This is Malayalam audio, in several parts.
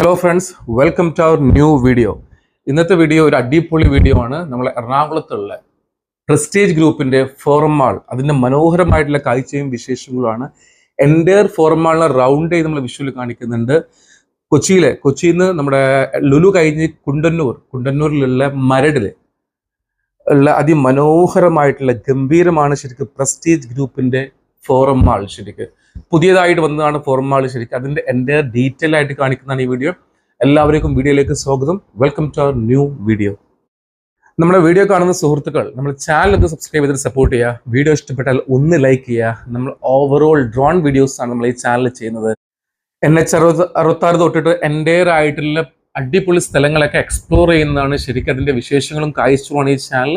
Hello friends welcome to our new video ഇന്നത്തെ വീഡിയോ ഒരു അടിപൊളി വീഡിയോ ആണ്. നമ്മൾ എറണാകുളത്തുള്ള പ്രസ്റ്റേജ് ഗ്രൂപ്പിന്റെ ഫോറം മാൾ അതിന്റെ മനോഹരമായിട്ടുള്ള കാഴ്ചയും വിശേഷങ്ങളുമാണ്. എന്റെ ഫോറം മാളിനെ റൗണ്ട് ചെയ്ത് നമ്മൾ വിഷുവിൽ കാണിക്കുന്നുണ്ട്. കൊച്ചിയിലെ കൊച്ചിയിൽ നിന്ന് നമ്മുടെ ലുലു കഴിഞ്ഞ് കുണ്ടന്നൂർ കുണ്ടന്നൂരിലുള്ള മരടിൽ ഉള്ള അതിമനോഹരമായിട്ടുള്ള ഗംഭീരമാണ് ശരിക്കും പ്രസ്റ്റേജ് ഗ്രൂപ്പിന്റെ ഫോറം മാൾ ശരിക്കും. പുതിയതായിട്ട് വന്നതാണ് ഫോർമാൾ മാൾ ശരിക്കും. അതിന്റെ എന്റെ ഡീറ്റെയിൽ ആയിട്ട് കാണിക്കുന്നതാണ് ഈ വീഡിയോ. എല്ലാവർക്കും വീഡിയോയിലേക്ക് സ്വാഗതം. Welcome to our new video. നമ്മുടെ വീഡിയോ കാണുന്ന സുഹൃത്തുക്കൾ നമ്മൾ ചാനൽ ഒന്ന് സബ്സ്ക്രൈബ് ചെയ്തിട്ട് സപ്പോർട്ട് ചെയ്യുക. വീഡിയോ ഇഷ്ടപ്പെട്ടാൽ ഒന്ന് ലൈക്ക് ചെയ്യുക. നമ്മൾ ഓവറോൾ ഡ്രോൺ വീഡിയോസ് ആണ് നമ്മൾ ഈ ചാനൽ ചെയ്യുന്നത്. എൻ എച്ച് അറുപത് അറുപത്താറ് തൊട്ടിട്ട് എന്റെയർ ആയിട്ടുള്ള അടിപൊളി സ്ഥലങ്ങളൊക്കെ എക്സ്പ്ലോർ ചെയ്യുന്നതാണ് ശരിക്കും അതിന്റെ വിശേഷങ്ങളും കാഴ്ചയുമാണ് ഈ ചാനൽ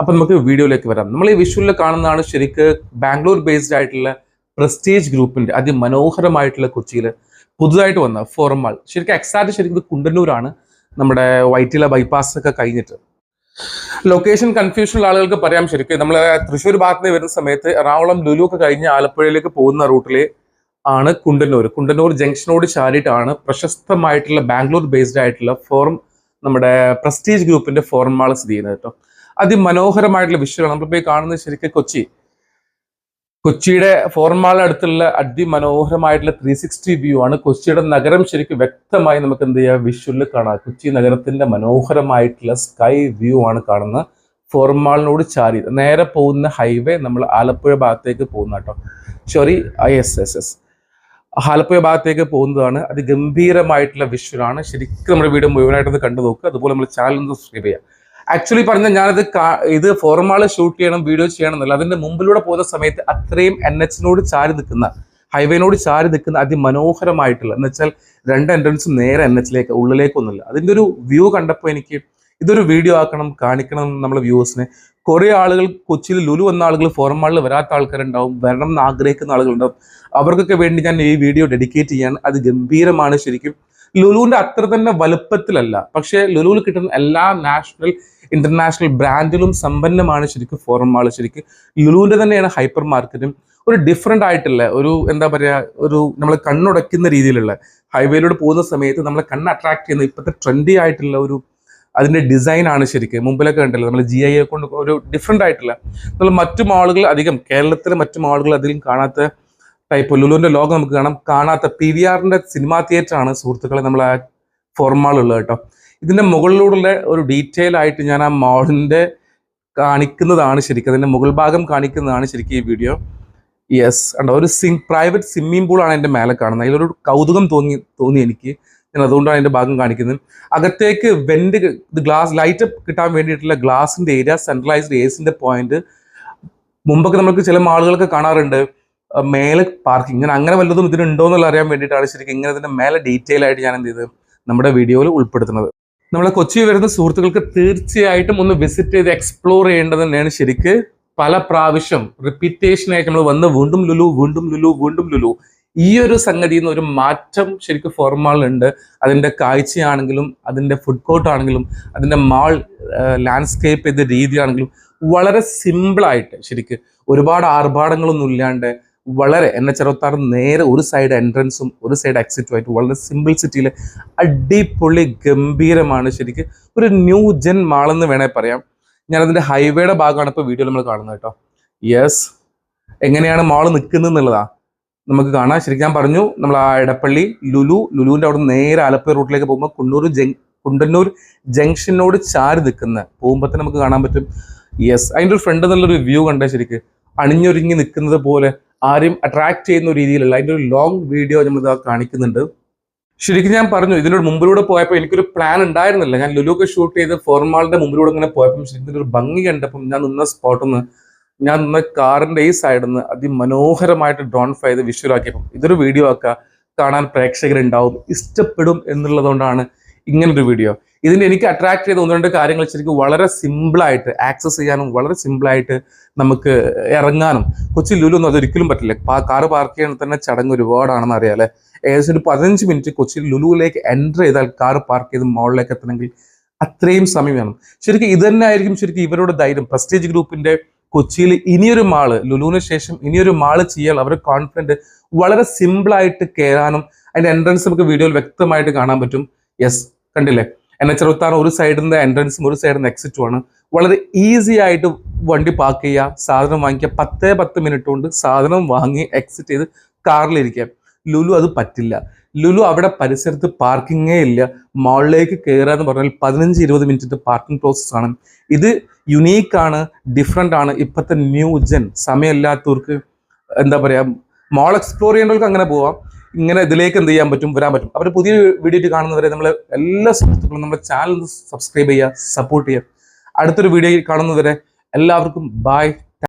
അപ്പം നമുക്ക് വീഡിയോയിലേക്ക് വരാം. നമ്മൾ ഈ വിഷുവിൽ കാണുന്നതാണ് ശരിക്ക് ബാംഗ്ലൂർ ബേസ്ഡ് ആയിട്ടുള്ള പ്രസ്റ്റീജ് ഗ്രൂപ്പിന്റെ അതിമനോഹരമായിട്ടുള്ള കൊച്ചിയിൽ പുതുതായിട്ട് വന്ന ഫോർമാൾ. മാൾ ശരിക്കും എക്സാക്ട് ശരിക്കും കുണ്ടന്നൂരാണ്. നമ്മുടെ വൈറ്റില ബൈപ്പാസ് ഒക്കെ കഴിഞ്ഞിട്ട്. ലൊക്കേഷൻ കൺഫ്യൂഷനുള്ള ആളുകൾക്ക് പറയാം ശരിക്കും. നമ്മൾ തൃശ്ശൂർ ഭാഗത്ത് നിന്ന് വരുന്ന സമയത്ത് എറണാകുളം ലുലു ഒക്കെ കഴിഞ്ഞ് ആലപ്പുഴയിലേക്ക് പോകുന്ന റൂട്ടിൽ ആണ് കുണ്ടന്നൂർ കുണ്ടന്നൂർ ജംഗ്ഷനോട് ചാരിയിട്ടാണ് പ്രശസ്തമായിട്ടുള്ള ബാംഗ്ലൂർ ബേസ്ഡ് ആയിട്ടുള്ള ഫോറം നമ്മുടെ പ്രസ്റ്റീജ് ഗ്രൂപ്പിന്റെ ഫോറം മാൾ സ്ഥിതി ചെയ്യുന്നത് കേട്ടോ. അതിമനോഹരമായിട്ടുള്ള വിഷയമാണ് നമ്മളിപ്പോൾ കാണുന്നത് ശരിക്കും കൊച്ചി. കൊച്ചിയുടെ അടുത്തുള്ള അതിമനോഹരമായിട്ടുള്ള ത്രീ സിക്സ്റ്റി വ്യൂ ആണ്. കൊച്ചിയുടെ നഗരം ശരിക്കും വ്യക്തമായി നമുക്ക് എന്ത് ചെയ്യാം? വിഷ്വലിൽ കാണാം. കൊച്ചി നഗരത്തിന്റെ മനോഹരമായിട്ടുള്ള സ്കൈ വ്യൂ ആണ് കാണുന്നത്. ഫോർമാളിനോട് ചാരി നേരെ പോകുന്ന ഹൈവേ നമ്മൾ ആലപ്പുഴ ഭാഗത്തേക്ക് പോകുന്ന കേട്ടോ. Sorry S S S Alappuzha ഭാഗത്തേക്ക് പോകുന്നതാണ്. അത് ഗംഭീരമായിട്ടുള്ള വിഷ്വലാണ് ശരിക്കും നമ്മുടെ വീട് മുഴുവനായിട്ടൊന്ന് കണ്ടു നോക്കുക. അതുപോലെ നമ്മൾ ചാനൽ സബ്സ്ക്രൈബ് ചെയ്യുക. ആക്ച്വലി പറഞ്ഞാൽ ഞാനത് ഇത് ഫോർമാൾ ഷൂട്ട് ചെയ്യണം വീഡിയോ ചെയ്യണം എന്നല്ല. അതിന്റെ മുമ്പിലൂടെ പോകുന്ന സമയത്ത് അത്രയും എൻ എച്ചിനോട് ചാരി നിൽക്കുന്ന ഹൈവേനോട് ചാരി നിൽക്കുന്ന അതിമനോഹരമായിട്ടുള്ള എന്ന് വെച്ചാൽ രണ്ട് എൻട്രൻസും നേരെ എൻ എച്ചിലേക്ക് ഉള്ളിലേക്കൊന്നുമില്ല. അതിന്റെ ഒരു വ്യൂ കണ്ടപ്പോൾ എനിക്ക് ഇതൊരു വീഡിയോ ആക്കണം കാണിക്കണം നമ്മളെ വ്യൂവേഴ്സിനെ. കുറെ ആളുകൾ കൊച്ചിയിൽ ലുലു വന്ന ആളുകൾ ഫോർമാളിൽ മാളിൽ വരാത്ത ആൾക്കാരുണ്ടാവും വരണം എന്ന് ആഗ്രഹിക്കുന്ന ആളുകളുണ്ടാവും. അവർക്കൊക്കെ വേണ്ടി ഞാൻ ഈ വീഡിയോ ഡെഡിക്കേറ്റ് ചെയ്യാൻ അത് ഗംഭീരമാണ് ശരിക്കും. ലുലുവിന്റെ അത്ര തന്നെ വലുപ്പത്തിലല്ല. പക്ഷേ ലുലുവിൽ കിട്ടുന്ന എല്ലാ നാഷണൽ ഇന്റർനാഷണൽ ബ്രാൻഡിലും സമ്പന്നമാണ് ശരിക്കും ഫോറം മാൾ ശരിക്കും ലുലുവിന്റെ തന്നെയാണ് ഹൈപ്പർ മാർക്കറ്റും ഒരു ഡിഫറെന്റ് ആയിട്ടുള്ള ഒരു എന്താ പറയുക ഒരു നമ്മളെ കണ്ണുടയ്ക്കുന്ന രീതിയിലുള്ള ഹൈവേയിലൂടെ പോകുന്ന സമയത്ത് നമ്മളെ കണ്ണ് അട്രാക്ട് ചെയ്യുന്ന ഇപ്പോഴത്തെ ട്രെൻഡി ആയിട്ടുള്ള ഒരു അതിന്റെ ഡിസൈൻ ആണ് ശരിക്കും. മുമ്പിലൊക്കെ ഉണ്ടല്ലോ നമ്മൾ ജി ഐ കൊണ്ട് ഒരു ഡിഫറെന്റ് ആയിട്ടുള്ള നമ്മൾ മറ്റു മാളുകൾ അധികം കേരളത്തിലെ മറ്റു മാളുകൾ അധികം കാണാത്ത ടൈപ്പ് ലുലുവിന്റെ ലോകം നമുക്ക് കാണാം. കാണാത്ത പി വി ആറിന്റെ സിനിമാ തിയേറ്റർ ആണ് സുഹൃത്തുക്കളെ നമ്മൾ ആ ഫോർമാൾ ഉള്ളത് കേട്ടോ. ഇതിന്റെ മുകളിലൂടെ ഒരു ഡീറ്റെയിൽ ആയിട്ട് ഞാൻ ആ മോഡലിന്റെ കാണിക്കുന്നതാണ് ശരിക്കും. അതിന്റെ മുകൾ ഭാഗം കാണിക്കുന്നതാണ് ശരിക്കും ഈ വീഡിയോ യെസ് ഉണ്ടോ ഒരു സിം പ്രൈവറ്റ് സ്വിമ്മിംഗ് പൂളാണ് എന്റെ മേലെ കാണുന്നത്. അതിലൊരു കൗതുകം തോന്നി തോന്നി എനിക്ക്. ഞാൻ അതുകൊണ്ടാണ് എന്റെ ഭാഗം കാണിക്കുന്നത്. അകത്തേക്ക് വെന്റ് ഇത് ഗ്ലാസ് ലൈറ്റ് കിട്ടാൻ വേണ്ടിയിട്ടുള്ള ഗ്ലാസിന്റെ ഏരിയ സെൻട്രലൈസ്ഡ് ഏസിന്റെ പോയിന്റ് മുമ്പൊക്കെ നമുക്ക് ചില ആളുകളൊക്കെ കാണാറുണ്ട്. മേലെ പാർക്കിംഗ് ഞാൻ അങ്ങനെ വല്ലതും ഇതിനുണ്ടോ എന്നുള്ള അറിയാൻ വേണ്ടിയിട്ടാണ് ശരിക്കും ഇങ്ങനെ ഇതിന്റെ മേലെ ഡീറ്റെയിൽ ആയിട്ട് ഞാൻ എന്ത് ചെയ്ത് നമ്മുടെ വീഡിയോയിൽ ഉൾപ്പെടുത്തുന്നത്. നമ്മളെ കൊച്ചി വരുന്ന സുഹൃത്തുക്കൾക്ക് തീർച്ചയായിട്ടും ഒന്ന് വിസിറ്റ് ചെയ്ത് എക്സ്പ്ലോർ ചെയ്യേണ്ടത് തന്നെയാണ് ശരിക്ക്. പല പ്രാവശ്യം റിപ്പീറ്റേഷൻ ആയിട്ട് നമ്മൾ വന്ന് വീണ്ടും ലുലു വീണ്ടും ലുലു വീണ്ടും ലുലു. ഈ ഒരു സംഗതിയിൽ നിന്ന് ഒരു മാറ്റം ശരിക്കും ഫോർമാളുണ്ട് അതിന്റെ കാഴ്ചയാണെങ്കിലും അതിന്റെ ഫുഡ് കോർട്ട് ആണെങ്കിലും അതിന്റെ മാൾ ലാൻഡ്സ്കേപ്പ് ചെയ്ത രീതിയാണെങ്കിലും വളരെ സിമ്പിളായിട്ട് ശരിക്ക് ഒരുപാട് ആർഭാടങ്ങളൊന്നും ഇല്ലാണ്ട് വളരെ എൻ എച്ച് അറുപത്താറ് നേരെ ഒരു സൈഡ് എൻട്രൻസും ഒരു സൈഡ് എക്സിറ്റും ആയിട്ട് വളരെ സിമ്പിൾ സിറ്റിയിൽ അടിപൊളി ഗംഭീരമാണ് ശരിക്കും. ഒരു ന്യൂ ജെൻ മാളെന്ന് വേണേൽ പറയാം. ഞാനതിന്റെ ഹൈവേയുടെ ഭാഗമാണ് ഇപ്പോൾ വീഡിയോ നമ്മൾ കാണുന്നത് കേട്ടോ. യെസ് എങ്ങനെയാണ് മാൾ നിൽക്കുന്നത് എന്നുള്ളതാ? നമുക്ക് കാണാം. ശരിക്കും ഞാൻ പറഞ്ഞു നമ്മൾ ആ ഇടപ്പള്ളി ലുലു ലുലുവിന്റെ അവിടെ നേരെ ആലപ്പുഴ റൂട്ടിലേക്ക് പോകുമ്പോൾ കുണ്ടൂർ ജങ് കുണ്ടന്നൂർ ജംഗ്ഷനോട് ചാരി നിൽക്കുന്ന പോകുമ്പോൾ തന്നെ നമുക്ക് കാണാൻ പറ്റും. യെസ് അതിന്റെ ഒരു ഫ്രണ്ട് എന്നുള്ളൊരു വ്യൂ കണ്ടേ ശരിക്കും. അണിഞ്ഞൊരുങ്ങി നിൽക്കുന്നത് പോലെ ആരെയും അട്രാക്ട് ചെയ്യുന്ന രീതിയിലുള്ള അതിന്റെ ഒരു ലോങ് വീഡിയോ നമ്മൾ ഇതാ കാണിക്കുന്നുണ്ട്. ശരിക്കും ഞാൻ പറഞ്ഞു ഇതിനോട് മുമ്പിലൂടെ പോയപ്പോൾ എനിക്കൊരു പ്ലാൻ ഉണ്ടായിരുന്നില്ല. ഞാൻ ലുലുക്ക് ഷൂട്ട് ചെയ്ത് ഫോർമാളിന്റെ മുമ്പിലൂടെ ഇങ്ങനെ പോയപ്പോൾ ശരിക്കും ഒരു ഭംഗി കണ്ടപ്പം ഞാൻ നിന്ന സ്പോട്ടിൽ നിന്ന് ഞാൻ നിന്ന കാറിന്റെ ഈ സൈഡിൽ നിന്ന് അതിമനോഹരമായിട്ട് ഡ്രോൺ ഫൈ ചെയ്ത് വിഷ്വലാക്കിയപ്പം ഇതൊരു വീഡിയോ ആക്കുക കാണാൻ പ്രേക്ഷകരുണ്ടാവും ഇഷ്ടപ്പെടും എന്നുള്ളതുകൊണ്ടാണ് ഇങ്ങനൊരു വീഡിയോ ഇതിന്റെ എനിക്ക് അട്രാക്ട് ചെയ്ത ഒന്ന് രണ്ട് കാര്യങ്ങൾ ശരിക്കും വളരെ സിമ്പിളായിട്ട് ആക്സസ് ചെയ്യാനും വളരെ സിമ്പിളായിട്ട് നമുക്ക് ഇറങ്ങാനും. കൊച്ചി ലുലു ഒന്നും അതൊരിക്കലും പറ്റില്ല. കാറ് പാർക്ക് ചെയ്യണ തന്നെ ചടങ്ങ് ഒരുപാടാണെന്ന് അറിയാലേ ഏകദേശം ഒരു പതിനഞ്ച് മിനിറ്റ് കൊച്ചി ലുലുവിലേക്ക് എന്റർ ചെയ്താൽ കാർ പാർക്ക് ചെയ്ത് മോളിലേക്ക് എത്തണമെങ്കിൽ അത്രയും സമയം വേണം. ശരിക്കും ഇത് തന്നെ ആയിരിക്കും ശരിക്കും ഇവരുടെ ധൈര്യം. പ്രസ്റ്റേജ് ഗ്രൂപ്പിന്റെ കൊച്ചിയിൽ ഇനിയൊരു മാൾ ലുലുവിന് ശേഷം ഇനിയൊരു മാൾ ചെയ്യാൻ അവർ കോൺഫിഡന്റ് വളരെ സിമ്പിളായിട്ട് കയറാനും അതിന്റെ എൻട്രൻസ് നമുക്ക് വീഡിയോയിൽ വ്യക്തമായിട്ട് കാണാൻ പറ്റും. യെസ് കണ്ടില്ലേ? എൻ എച്ച് അറുപത്താറ് ഒരു സൈഡിൽ നിന്ന് എൻട്രൻസും ഒരു സൈഡിൽ നിന്ന് എക്സിറ്റും ആണ്. വളരെ ഈസി ആയിട്ട് വണ്ടി പാർക്ക് ചെയ്യുക സാധനം വാങ്ങിക്കുക. പത്തേ പത്ത് മിനിറ്റ് കൊണ്ട് സാധനം വാങ്ങി എക്സിറ്റ് ചെയ്ത് കാറിലിരിക്കുക ലുലു അത് പറ്റില്ല. ലുലു അവിടെ പരിസരത്ത് പാർക്കിങ്ങേ ഇല്ല. മാളിലേക്ക് കയറുക എന്ന് പറഞ്ഞാൽ പതിനഞ്ച് ഇരുപത് മിനിറ്റ് പാർക്കിംഗ് പ്രോസസ് ആണ്. ഇത് യുണീക്കാണ് ഡിഫറെന്റ് ആണ്. ഇപ്പോഴത്തെ ന്യൂ ജെൻ സമയമില്ലാത്തവർക്ക് എന്താ പറയുക മോൾ എക്സ്പ്ലോർ ചെയ്യേണ്ടവർക്ക് അങ്ങനെ പോവാം. ഇങ്ങനെ ഇതിലേക്ക് എന്ത് ചെയ്യാൻ പറ്റും വരാൻ പറ്റും. അവർ പുതിയ വീഡിയോ കാണുന്നവരെ നമ്മൾ എല്ലാ സുഹൃത്തുക്കളും നമ്മുടെ ചാനൽ സബ്സ്ക്രൈബ് ചെയ്യുക സപ്പോർട്ട് ചെയ്യുക. അടുത്തൊരു വീഡിയോ കാണുന്നവരെ എല്ലാവർക്കും ബായ്